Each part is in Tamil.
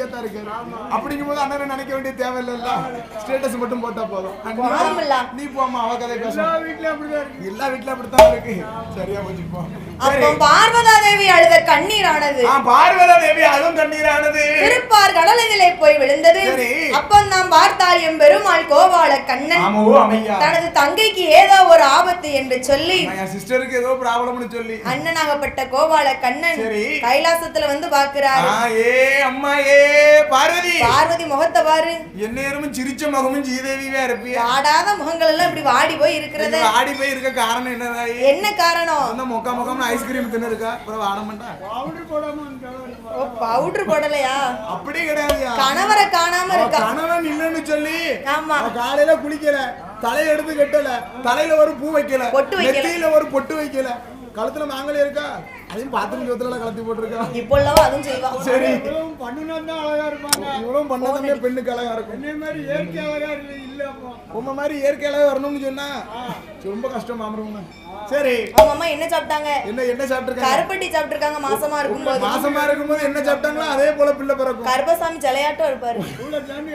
ஒண்டியா தான் இருக்காரு அப்படிங்கும்போது அண்ணனை நினைக்க வேண்டிய தேவை இல்ல ஸ்டேட்டஸ் மட்டும் போட்டா போதும். நீ போமா அவ கதை பேச எல்லா வீட்லயும் அப்படிதான் இருக்கு. எல்லா வீட்லயும் அப்படித்தான் இருக்கு. சரியா போச்சு போ அப்போ பார்வதா தேவி அழுத கண்ணீரானது. பார்வதா தேவி அதுவும் கண்ணீரானது. திருப்பார் கடலிலே போய் விழுந்தது. சரி. அப்பந்தான் பார்த்தால் எம் பெருமாள் கோபால கண்ணன். தனது தங்கைக்கு ஏதோ ஒரு ஆபத்து என்று சொல்லி சிஸ்டருக்கு ஏதோ ப்ராப்ளம்னு சொல்லி. அண்ணனாகப்பட்ட கோபால கண்ணன். கைலாசத்துல வந்து பாக்குறாரு ஆ ஏ அம்மா ஏ பார்வதி. பார்வதி முகத்தை பாரு. எந்நேரமும் சிரிச்ச முகமும் ஜீதேவியா இருப்பியா? வாடாத முகங்கள் எல்லாம் இப்படி வாடி போய் இருக்கிறத. ஆடி போய் இருக்க காரணம் என்னதாயி என்ன காரணம்? அந்த மொக்கம்னு ஐஸ்கிரீம் தின்னு இருக்கா அப்புறம் வாட மாட்டா? பவுடர் போடாம ஓ பவுடர் போடலையா? அப்படி கிடையாதுயா கணவரை காணாம இருக்கா? கணவன் இல்லைன்னு சொல்லி ஆமா. காலையில குளிக்கல தலைய எடுத்து கட்டல தலையில ஒரு பூ வைக்கல பொட்டு வைக்கல. நெத்தியில ஒரு பொட்டு வைக்கல. கழுத்துல மாங்கல்யம் இருக்கா? அதையும் பாத்ரூம் ஜோத்துல கலத்தி போட்டிருக்கா. இப்போ உள்ளவா அதுவும் செய்வா. சரி. இவ்வளவும் பண்ணுனா தான் அழகா இருப்பாங்க. பண்ணதுமே பெண்ணுக்கு அழகா இருக்கும். என்னை மாதிரி இயற்கை அழகா இல்லை இல்ல அப்போ. உங்க மாதிரி இயற்கையில வரணும்னு சொன்னா ரொம்ப கஷ்டம் மாமருங்க சரி. அவங்க அம்மா என்ன சாப்பிட்டாங்க? என்ன என்ன சாப்பிட்டுருக்காங்க? கருப்பட்டி சாப்பிட்டிருக்காங்க மாசமா இருக்கும்போது. மாசமா இருக்கும்போது என்ன சாப்பிட்டாங்களோ அதே போல பிள்ளை பிறக்கும். கருப்பசாமி ஜலையாட்டம் இருப்பாரு. உள்ள சேர்ந்து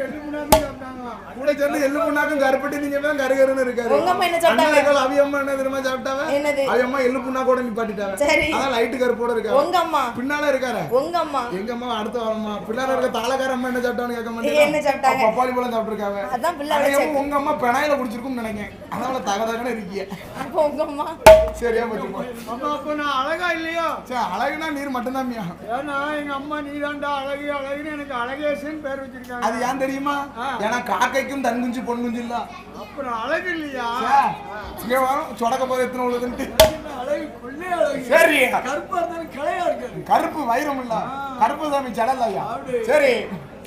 சாப்பிட்டாங்களாம் கூட சேர்ந்து எள்ளு புண்ணாக்கும் கருப்பட்டி நீங்க தான் கருகருன்னு இருக்காரு? உங்க அம்மா என்ன சாப்பிட்டாங்க? அவியம்மா என்ன தெரியுமா சாப்பிட்டாவ? என்னது? அவியம்மா எள்ளு புண்ணாக்கோட நிப்பாட்டிட்டாவ. சரி. அதான் லைட்டு கருப்போட இருக்காரு. உங்க அம்மா. பின்னால இருக்காரு. உங்க அம்மா. எங்க அம்மா அடுத்த வாரம்மா பிள்ளார இருக்க தாளக்கார அம்மா என்ன சாப்பிட்டான்னு கேட்க என்ன சாப்பிட்டாங்க? மாட்டேன் பப்பாளி பழம் சாப்பிட்டுருக்காங்க. அதான் பிள்ளை ஆனா, வச்ச உங்க அம்மா பெனாயில குடிச்சிருக்கும்னு நினைக்கிறேன் அதனால தக தகன்னு இருக்கிய அப்போ உங்க அம்மா. சரியா போச்சுப்பா அப்ப அப்ப நான் அழகா இல்லையோ? சரி அழகுனா நீர் மட்டும்தான் மியா ஏன்னா எங்க அம்மா நீதாண்டா அழகு. அழகுன்னு எனக்கு அழகேசன் பேர் வச்சிருக்காங்க. அது ஏன் தெரியுமா? ஏன்னா காக்கைக்கும் தன் குஞ்சு பொன் குஞ்சு இல்ல அப்புறம் அழகு இல்லையா? சொடக்க போது எத்தனை உள்ளதுன்ட்டு அழகு கொள்ளே அழகு சரி. கருப்பா இருந்தாலும் கலையா இருக்காது கருப்பு வைரம் இல்ல கருப்பு சாமி சடலையா சரி.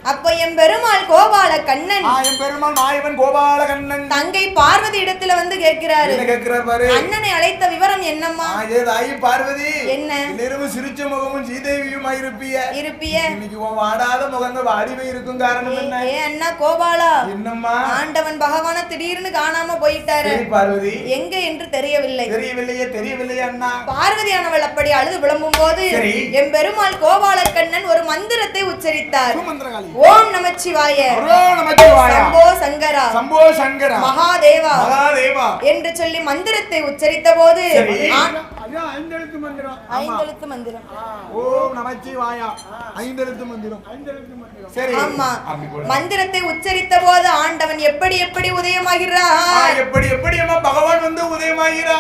அப்போ என் பெருமாள் கோபால கண்ணன். ஆ, என் பெருமாள் மாயவன் கோபாலகண்ணன் தங்கை பார்வதி இடத்துல வந்து கேட்கிறாரு. கேட்கிறார் பாரு? அண்ணனை அழைத்த விவரம் என்னம்மா? தாயி பார்வதி. என்ன? நிறவு சிரிச்ச முகமும் சீதேவியுமா இருப்பிய? இருப்பிய. இன்னைக்கு உன் வாடாத முகங்கள் வாடி போய் இருக்கும் காரணம் என்ன? ஏ அண்ணா கோபாலா? என்னம்மா? ஆண்டவன் பகவான திடீர்னு காணாம போயிட்டாரு. பார்வதி. எங்க என்று தெரியவில்லை. தெரியவில்லையே தெரியவில்லையே அண்ணா. பார்வதியானவள் அப்படி அழுது விளம்பும் போது சரி. என் பெருமாள் கோபாலக்கண்ணன் ஒரு மந்திரத்தை உச்சரித்தார். சுமந்திரகாளி. ஓம் நமச்சிவாய. சம்போ சங்கரா. சம்போ சங்கரா. மகாதேவா. மகாதேவா. என்று சொல்லி மந்திரத்தை உச்சரித்த போது சரி. அதான் ஐந்தெழுத்து மந்திரம். ஐந்தெழுத்து மந்திரம். ஓம் நமச்சிவாயா. ஐந்தெழுத்து மந்திரம். ஐந்தெழுத்து மந்திரம். சரி. ஆமா. மந்திரத்தை உச்சரித்த போது ஆண்டவன் எப்படி எப்படி உதயமாகிறார்? எப்படி எப்படி அம்மா பகவான் வந்து உதயமாகிறா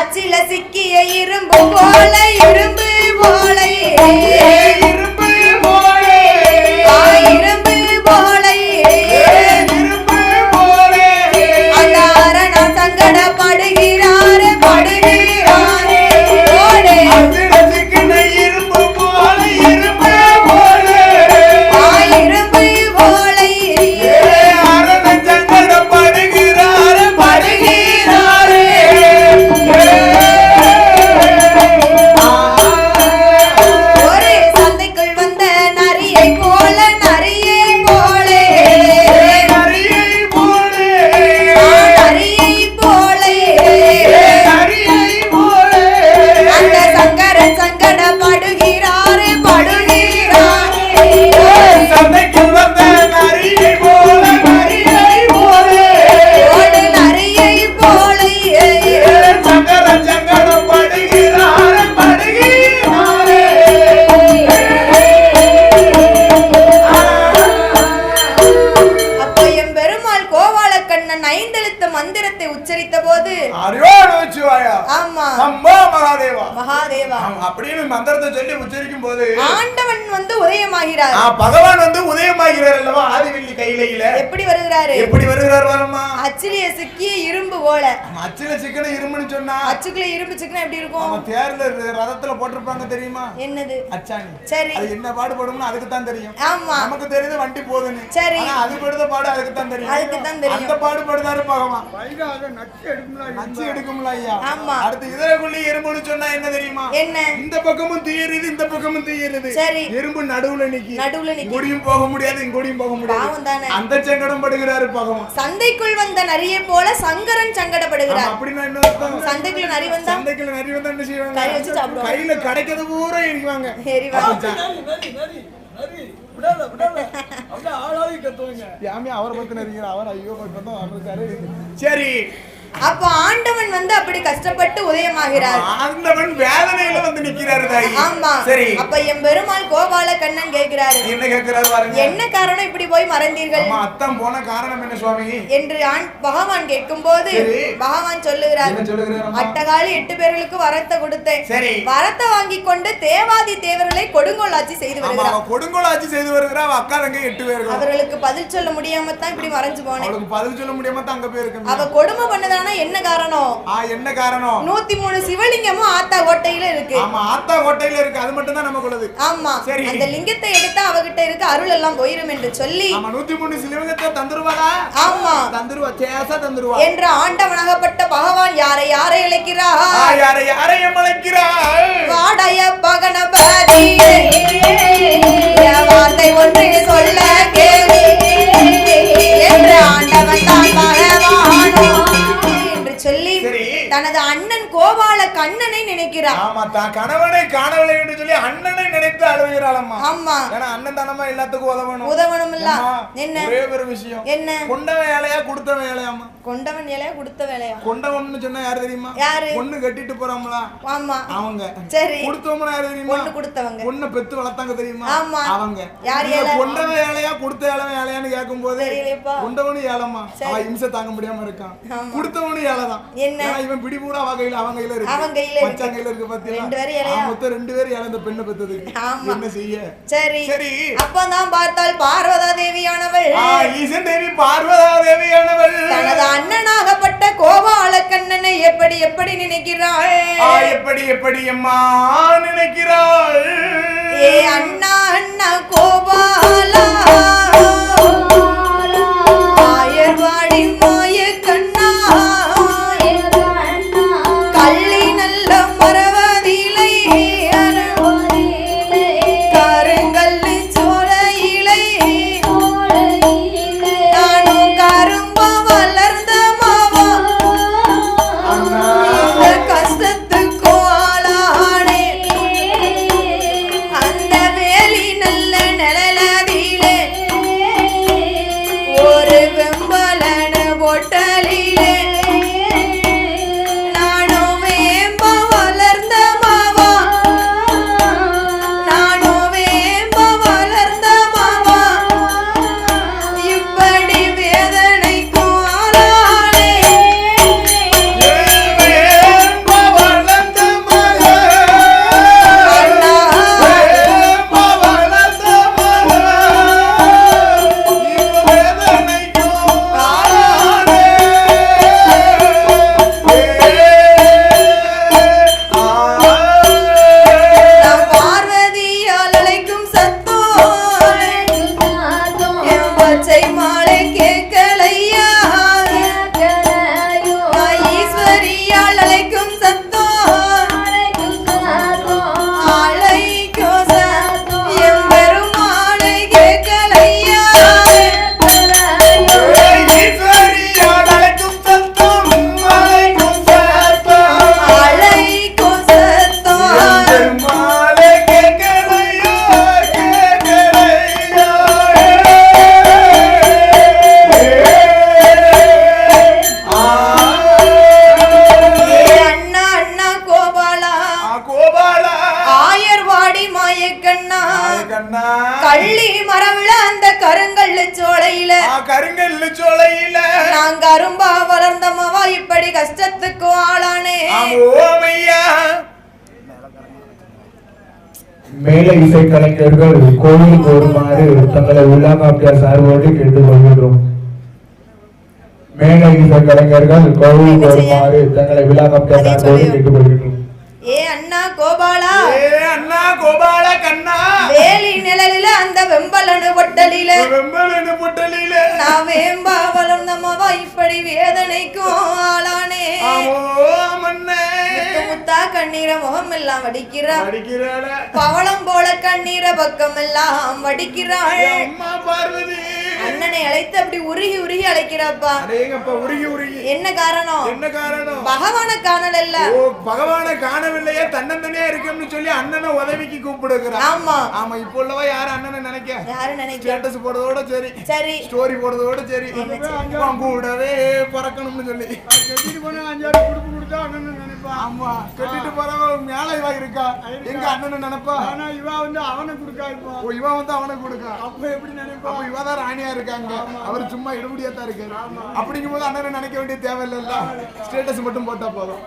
அச்சில சிக்கிய இரும்பு போல இரும்பு போல இரும்பு போலே ஆ, எப்படி வருகிறாரு? எப்படி வருகிறார் வரமா அச்சிலிய சிக்கிய இரும்பு போல. அச்சில சிக்கன இருமுன்னு சொன்னா அச்சுக்குள்ள இரும்பு சிக்கனா எப்படி இருக்கும்? அவன் தேர்ல ரதத்துல போட்டிருப்பாங்க தெரியுமா? என்னது? அச்சாணி. சரி. அது என்ன பாடுபடும்னு அதுக்கு தான் தெரியும். ஆமா. நமக்கு தெரியுது வண்டி போகுதுன்னு. சரி. அது படுத பாடு அதுக்கு தான் தெரியும். அதுக்கு தான் தெரியும். அந்த பாடுபடுதாரு பகவான் வைகாத நச்சு எடுக்கணும் நச்சு எடுக்கும்ல ஐயா. ஆமா. அடுத்து இதரக்குள்ளி எறும்புன்னு சொன்னா என்ன தெரியுமா? என்ன? இந்த பக்கமும் தீயருது இந்த பக்கமும் தீயருது சரி. எறும்பு நடுவுல நிக்கி. நடுவுல நிக்கி. இங்கோடியும் போக முடியாது இங்கோடியும் போக முடியாது. பாவம் தானே. அந்த சங்கடம் படுகிறாரு பகவான் சந்தைக்குள் வந்த நரியை போல சங்கரன் சங்கடப்படுகிறார். அப்படின்னா என்ன சந்தைக்குள்ள நரி வந்தா? சந்தைக்குள்ள நிறைய வந்தா என்ன செய்வாங்க? கறி வச்சு சாப்பிடுவாங்க. கையில கிடைக்கிறது பூரா எரிவாங்க. நரி நரி நரி நரி. கத்துவங்க. யாமே அவரை பத்தி நினைக்கிற அவர் ஐயோ இப்ப தான் சரி. அப்ப ஆண்டவன் வந்து அப்படி கஷ்டப்பட்டு உதயமாகிறார். ஆண்டவன் வேதனையில வந்து நிக்கிறாரு தாயி. ஆமா. சரி. அப்ப என் பெருமாள் கோபால கண்ணன் கேட்கிறாரு. என்ன கேட்கிறாரு பாருங்க. என்ன காரணம் இப்படி போய் மறைந்தீர்கள்? அம்மா அத்தான் போன காரணம் என்ன சுவாமி? என்று பகவான் கேட்கும்போது. பகவான் சொல்லுகிறார்? அட்டகாலி எட்டு பேர்களுக்கு வரத்தை கொடுத்தேன். சரி. வரத்தை வாங்கி கொண்டு தேவாதி தேவர்களை கொடுங்கோலாட்சி செய்து ஆமா வருகிறார். கொடுங்கோலாட்சி செய்து வருகிறா அவ அக்கா தங்க எட்டு பேர்கள். அவர்களுக்கு பதில் சொல்ல முடியாம தான் இப்படி மறைஞ்சு போனேன். பதில் சொல்ல முடியாம தான் அங்க போயிருக்கு அவ கொடுமை பண்ணதானா என்ன காரணம்? ஆ என்ன காரணம்? நூத்தி மூணு சிவலிங்கமும் ஆத்தா கோட்டையில இருக்கு. ஆமா ஆத்தா கோட்டையில இருக்கு. அது மட்டும் தான் நமக்குள்ளது ஆமா சரி. அந்த லிங்கத்தை எடுத்தா அவகிட்ட இருக்க அருள் எல்லாம் போயிரும் என்று சொல்லி. ஆமா நூத்தி மூணு சிலிவகத்தை தந்துருவாடா ஆமா. தந்துருவா சேசா தந்துருவா. என்ற ஆண்டவனாகப்பட்ட பகவான் யாரை யாரை ஆ, இழைக்கிறார் யாரை யாரையும் அழைக்கிறாள்? வாடைய பகனபதி வார்த்தை ஒன்று சொல்ல கேளு. என்ற ஆண்டவன் தான் பகவானோ. தனது அண்ணன் கோபால கண்ணனை நினைக்கிறார். ஆமா தான் கணவனை காணவில்லை என்று சொல்லி அண்ணனை நினைத்து அழுகிறாளம்மா. ஆமா. ஏன்னா அண்ணன் தானமா எல்லாத்துக்கும் உதவணும். உதவணும் இல்ல என்ன? ஒரே ஒரு விஷயம். என்ன? கொண்ட வேலையா கொடுத்த வேலையாம்மா கொண்டவன் இலையா கொடுத்த வேலையா கொண்டவன்னு சொன்னா யாரு தெரியுமா? யாரு? பொண்ணு கட்டிட்டு போறாங்களா ஆமா. அவங்க. சரி. கொடுத்தவங்க யாரு தெரியுமா? பொண்ணு கொடுத்தவங்க. பொண்ணை பெத்து வளர்த்தாங்க தெரியுமா? ஆமா. அவங்க. யார் ஏழை? கொண்டவன் வேலையா கொடுத்த ஏழை வேலையான்னு கேட்கும் போது. கொண்டவனும் ஏழமா அவன் இம்சை தாங்க முடியாம இருக்கான். கொடுத்தவனும் ஏழைதான். என்ன? ஏன்னா இவன் பிடி பூரா அவன் கையில அவன் கையில இருக்கு. கையில. மச்சான் கையில இருக்கு பாத்தீங்களா ரெண்டு பேரும்? அவன் மொத்தம் ரெண்டு பேரும் இந்த பெண்ணை பெத்ததுக்கு. என்ன செய்ய? சரி. சரி. அப்பதான் பார்த்தால் பார்வதா தேவியானவள் ஈசன் தேவி பார்வதா தேவியானவள் தனது அண்ணனாகப்பட்ட கோபால கண்ணனை எப்படி எப்படி நினைக்கிறாள்? எப்படி எப்படி அம்மா நினைக்கிறாள்? ஏ அண்ணா அண்ணா கோபாலா இசை கலைஞர்கள் கோவிலுக்கு வருமாறு தங்களை உள்ளாங்காப்பியா சார்போடு கேட்டுக்கொள்கின்றோம். மேல இசை கலைஞர்கள் கோவிலுக்கு வருமாறு தங்களை விழாங்காப்பியா சார்போடு கேட்டுக்கொள்கின்றோம். ஏ அண்ணா கோபாலா. ஏ அண்ணா கோபால கண்ணா. வேலி நிழலில அந்த வெம்பலனு பொட்டலில. வெம்பலனு புட்டலில. நான் வேம்பா வளர்ந்தமவா இப்படி வேதனைக்கும் ஆளானே. ஆமோ மன்னே முத்து முத்தா கண்ணீர முகம் எல்லாம் வடிக்கிறாள். பவளம் போல கண்ணீர பக்கம் எல்லாம் வடிக்கிறாள். அம்மா பார்வதி. அண்ணனை அழைத்து அப்படி உருகி உருகி அழைக்கிறாப்பா. உருகி உருகி. என்ன காரணம்? என்ன காரணம்? பகவான காணல ஓ பகவானை காணவில்லையே தன்னந்தனியா இருக்கேன்னு சொல்லி அண்ணனை உதவிக்கு கூப்பிடுகிறான் ஆமா. ஆமா இப்போ உள்ளவா யாரும் அண்ணனை நினைக்க? யாரு நினைக்க? ஸ்டேட்டஸ் போடுறதோட சரி. சரி. ஸ்டோரி போடுறதோட சரி. கூடவே பறக்கணும்னு சொல்லி. அஞ்சாறு குடுப்பு கொடுத்தா அண்ணன் ஆமா. கட்டிட்டு போறவ மேல இவா இருக்கா எங்க அண்ணனை நினைப்பா? ஆனா இவா வந்து அவனை கொடுக்கா இருப்பான் ஓ இவன் வந்து அவனை கொடுக்கா? அப்ப எப்படி நினைப்பான் அப்ப இவ தான் ராணியா இருக்காங்க. அவர் சும்மா எடுபடியா தான் இருக்காரு. அப்படிங்கும் போது அண்ணனை நினைக்க வேண்டிய தேவை இல்ல ஸ்டேட்டஸ் மட்டும் போட்டா போதும்.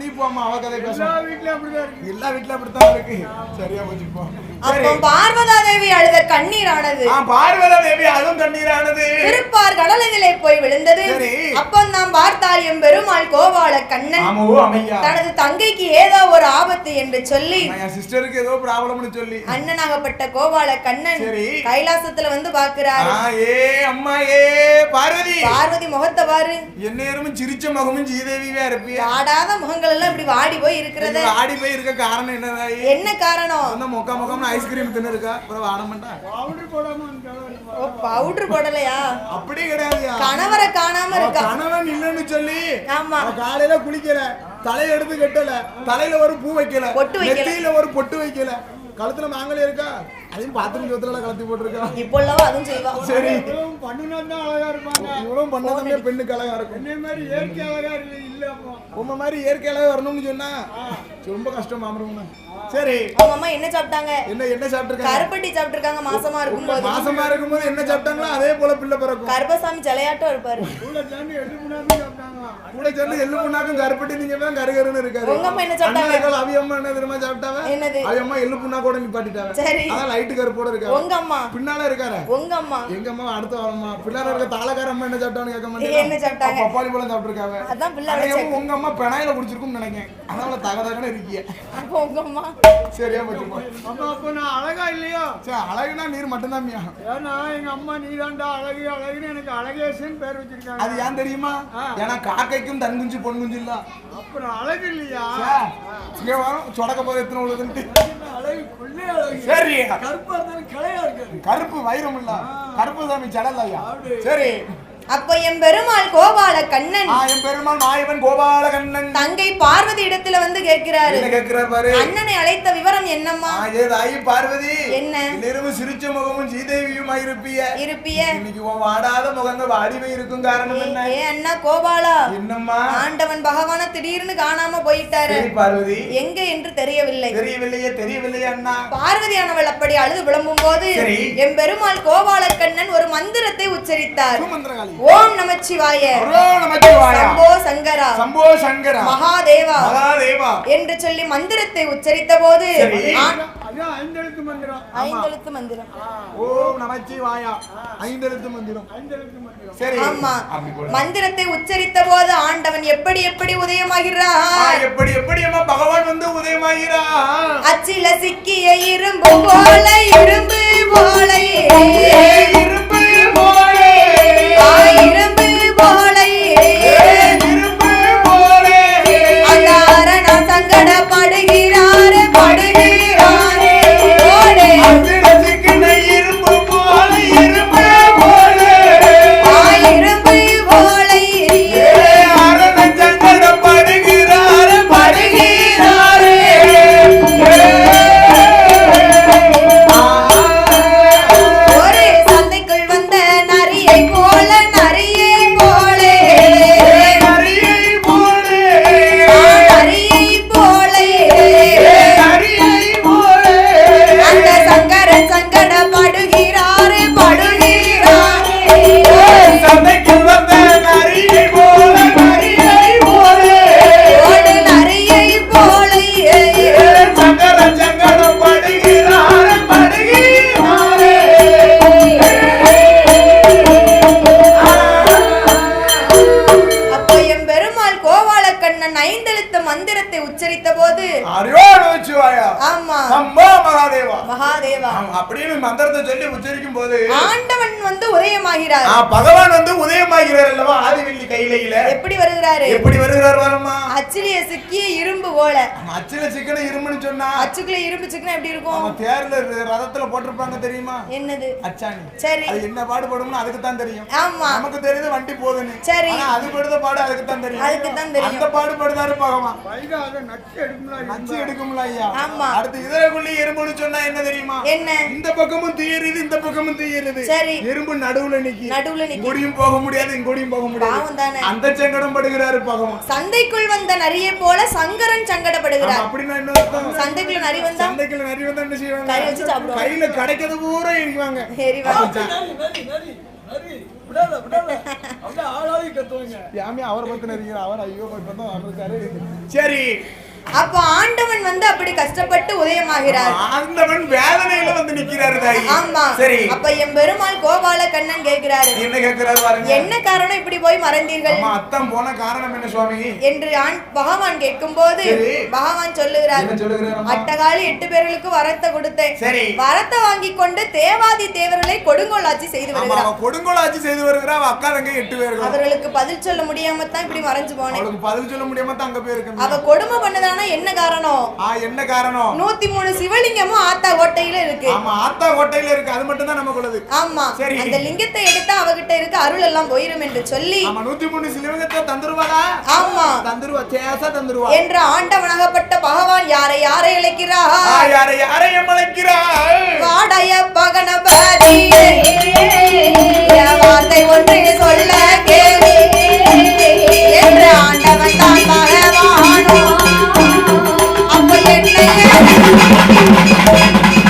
நீ போமா அவ கதை பேச எல்லா வீட்லயும் அப்படிதான் இருக்கு. எல்லா வீட்ல அப்படித்தான் இருக்கு. சரியா போச்சு போ. அப்போ பார்வதா தேவி அழுத கண்ணீரானது. பார்வதா தேவி அதுவும் தண்ணீரானது திருப்பார் போய் விழுந்தது. அப்போ நாம் பார்த்தால் எம் பெருமாள் கோபால கண்ணன். தனது தங்கைக்கு ஏதோ ஒரு ஆபத்து என்று சொல்லி சிஸ்டருக்கு ஏதோ ப்ராப்ளம்னு சொல்லி. அண்ணனாகப்பட்ட கோபால கண்ணன். கைலாசத்துல வந்து பாக்குறாரு ஏ அம்மா ஏ பார்வதி. பார்வதி முகத்தை பாரு. எந்நேரமும் சிரிச்ச முகமும் ஜீதேவியா இருப்பியா? ஆடாத முகங்கள் எல்லாம் இப்படி வாடி போய் இருக்கிறது. ஆடி போய் இருக்க காரணம் என்னதாயி? என்ன காரணம்? மொக்க மொக்கம்னு ஐஸ்கிரீம் தின்னு இருக்கா? அப்புறம் வாட மாட்டா? பவுடர் போடாம ஓ பவுடர் போடலையா? அப்படி கிடையாதுயா. கணவரை காணாம இருக்கா? கணவன் இல்லைன்னு சொல்லி ஆமா. காலையில குளிக்கல தலையை எடுத்து கட்டல தலையில ஒரு பூ வைக்கல. நெத்தியில ஒரு பொட்டு வைக்கல. கழுத்துல மாங்கல்யம் இருக்கா? அதையும் பாத்ரூம் சோத்துல கலத்தி போட்டிருக்கா? இப்போ அதுவும் செய்வா. சரி. இவ்வளவும் பண்ணுனா தான் அழகா இருப்பாங்க. இவ்வளவு பண்ணாதமே பெண்ணுக்கு அழகா இருக்கும். என்னை மாதிரி இயற்கை அழகா இல்லை இல்ல அப்போ. உங்க மாதிரி இயற்கை அழகா வரணும்னு சொன்னா ரொம்ப கஷ்டம் மாமரம் சரி. அவங்க அம்மா என்ன சாப்பிட்டாங்க? என்ன என்ன சாப்பிட்டுருக்காங்க? கருப்பட்டி சாப்பிட்டிருக்காங்க மாசமா இருக்கும்போது. மாசமா இருக்கும்போது என்ன சாப்பிட்டாங்களோ அதே போல பிள்ளை பிறக்கும். கருப்பசாமி சிலையாட்டம் இருப்பாரு. கூட சேர்ந்து எள்ளு சாப்பிட்டாங்க புண்ணாக்கும் கருப்பட்டி நீங்க தான் கருகருன்னு இருக்காரு. உங்க அம்மா என்ன சாப்பிட்டாங்க? அவி அம்மா என்ன தெரியுமா சாப்பிட்டாவ என்னது? அவி அம்மா எள்ளு புண்ணா கூட நிப்பாட்டிட்டாவ சரி. அதான் லைட்டு கருப்போட இருக்காரு. உங்க அம்மா? பின்னால இருக்காரு. உங்க அம்மா? எங்க அம்மா அடுத்த வரமா பிள்ளார இருக்க தாளக்கார அம்மா என்ன சாப்பிட்டான்னு கேட்க என்ன சாப்பிட்டாங்க? மாட்டேன் பப்பாளி பழம் சாப்பிட்டுருக்காங்க. அதான் பிள்ளார அநேகமா உங்க அம்மா பெனாயில குடிச்சிருக்கும்னு நினைக்கிறேன் அதனால தக தகன இருக்கிய அப்போ உங்க அம்மா? சரியா போச்சுப்பா அப்ப அப்ப நான் அழகா இல்லையா? சரி அழகுனா நீர் மட்டும்தான் மியா ஏன்னா எங்க அம்மா நீதாண்டா அழகு. அழகுன்னு எனக்கு அழகேசன் பேர் வச்சிருக்காங்க. அது ஏன் தெரியுமா? ஏன்னா காக்கைக்கும் தன் குஞ்சு பொன் குஞ்சு இல்ல. அப்புறம் அழகு இல்லையா? இங்க வரும் சொடக்க போது எத்தனை உள்ளதுன்ட்டு அழகு? கொள்ளே அழகு. சரி. கருப்பா இருந்தாலும் கிளையா இருக்காது. கருப்பு வைரம் இல்ல. கருப்பு சாமி சடல் ஐயா. சரி. அப்போ எம் பெருமாள் கோபால கண்ணன் என் பெருமாள் மாயவன் கோபாலகண்ணன். தங்கை பார்வதி இடத்துல வந்து கேட்கிறாரு. கேட்கிறார் பாரு? அண்ணனை அழைத்த விவரம் என்னம்மா? ஆ, ஏதாயி பார்வதி. என்ன? நிறுவு சிரிச்ச முகமும் சீதேவியுமா இருப்பிய இருப்பிய? இன்னைக்கு உன் வாடாத முகங்க வாடி போய் இருக்கும் காரணம் என்ன? ஏ அண்ணா கோபாலா? என்னம்மா? ஆண்டவன் பகவான திடீர்னு காணாம போயிட்டாரு. பார்வதி. எங்க என்று தெரியவில்லை. தெரியவில்லையே தெரியவில்லையே அண்ணா. பார்வதியானவள் அப்படி அழுது விளம்பும் போது. எம் பெருமாள் கோபாலக்கண்ணன் ஒரு மந்திரத்தை உச்சரித்தார். மந்திரகாளி ஓம் நமச்சிவாய. நமச்சிவாயா. சம்போ சங்கரா. சம்போ சங்கரா. மகாதேவா. மகாதேவா. என்று சொல்லி மந்திரத்தை உச்சரித்த போது சரி. அதான் ஐந்தெழுத்து மந்திரம். ஐந்தெழுத்து மந்திரம். ஓம் நமச்சிவாயா. ஐந்தெழுத்து மந்திரம். ஐந்தெழுத்து மந்திரம். சரி. ஆமா. மந்திரத்தை உச்சரித்த போது ஆண்டவன் எப்படி எப்படி ஆ, உதயமாகிறார் எப்படி எப்படி அம்மா பகவான் வந்து உதயமாகிறா அச்சில சிக்கிய இரும்பு போல இரும்பு போல இரும்பு கையில எப்படி வருகிறாரு? எப்படி வரமா? அச்சிலிய சிக்கிய இரும்பு போல. அச்சில சிக்கன இருமுன்னு சொன்னா அச்சுக்குள்ள இரும்பு சிக்கனா எப்படி இருக்கும்? தேர்ல ரதத்துல போட்டிருப்பாங்க தெரியுமா? என்னது? அச்சாணி. சரி. அது என்ன பாடுபடும்னு அதுக்கு தான் தெரியும். ஆமா. நமக்கு தெரியுது வண்டி போகுதுன்னு சரி. அது படுத பாடு அதுக்கு தான் தெரியும். அதுக்கு தான் தெரியும். அந்த பாடுபடுதாரு பகவான் வைகாத நச்சு எடுக்கணும் நச்சு எடுக்கும்ல ஐயா. ஆமா. அடுத்து இதயக்குள்ளி எறும்புன்னு சொன்னா என்ன தெரியுமா? என்ன? இந்த பக்கமும் தீயறது இந்த பக்கமும் தீயறது சரி. எறும்பு நடுவுல நிக்கி. நடுவுல நிக்கி. இங்கூடியும் போக முடியாது இங்கூடியும் போக முடியாது. அந்த சங்கடம் படுகிறாரு பகவான் சந்தைக்குள் வந்த நரியை போல சங்கரன் சங்கடப்படுகிறார். அப்படின்னா என்ன சந்தைக்குள்ள நரி வந்தா? சந்தைக்குள்ள நிறைய வந்து என்ன கறி வச்சு செய்வாங்க சாப்பிடுவாங்க. கையில கிடைக்கிறது பூரா இருக்குவாங்க எரிவா நரி நரி நரி நரி. விடாத விடாத. அப்படியே ஆளாளி கத்துவாங்க. யாமே அவரை பத்தி நினைக்கிறேன் அவர் ஐயோ வந்திருக்காரு. சரி. அப்ப ஆண்டவன் வந்து அப்படி கஷ்டப்பட்டு உதயமாகிறார். ஆண்டவன் வேதனையில வந்து நிக்கிறாரு தாயி. ஆமா. சரி. அப்ப என் பெருமாள் கோபால கண்ணன் கேட்கிறாரு. என்ன கேட்கிறாரு பாருங்க. என்ன காரணம் இப்படி போய் மறைந்தீர்கள்? அம்மா அத்தான் போன காரணம் என்ன சுவாமி? என்று ஆண் பகவான் கேட்கும்போது. பகவான் சொல்லுகிறார்? அட்டகாலி எட்டு பேர்களுக்கு வரத்தை கொடுத்தேன். சரி. வரத்தை வாங்கி கொண்டு தேவாதி தேவர்களை கொடுங்கோலாட்சி செய்து ஆமா வருகிறார். கொடுங்கோலாட்சி செய்து வருகிறா அவ அக்கா தங்க எட்டு பேர்கள். அவர்களுக்கு பதில் சொல்ல முடியாம தான் இப்படி மறைஞ்சு போனேன். பதில் சொல்ல முடியாம தான் அங்க போயிருக்கேன். அவ கொடுமை பண்ணதானா என்ன காரணம்? ஆ என்ன காரணம்? நூத்தி மூணு சிவலிங்கமும் ஆத்தா கோட்டையில இருக்கு. ஆமா ஆத்தா கோட்டையில இருக்கு. அது மட்டும் தான் நமக்குள்ளது ஆமா சரி. அந்த லிங்கத்தை எடுத்தா அவகிட்ட இருக்க அருள் எல்லாம் போயிரும் என்று சொல்லி. ஆமா நூத்தி மூணு சிலுவகத்தை தந்துருவாடா ஆமா. தந்துருவா சேசா தந்துருவா. என்ற ஆண்டவனாகப்பட்ட பகவான் யாரை யாரை இழைக்கிறார் யாரை யாரையும் அழைக்கிறாள்? வாடைய பகணபதி என் வார்த்தை ஒன்று சொல்ல கேளு. என்ற ஆண்டவன் தான் பகவானோ. Thank you.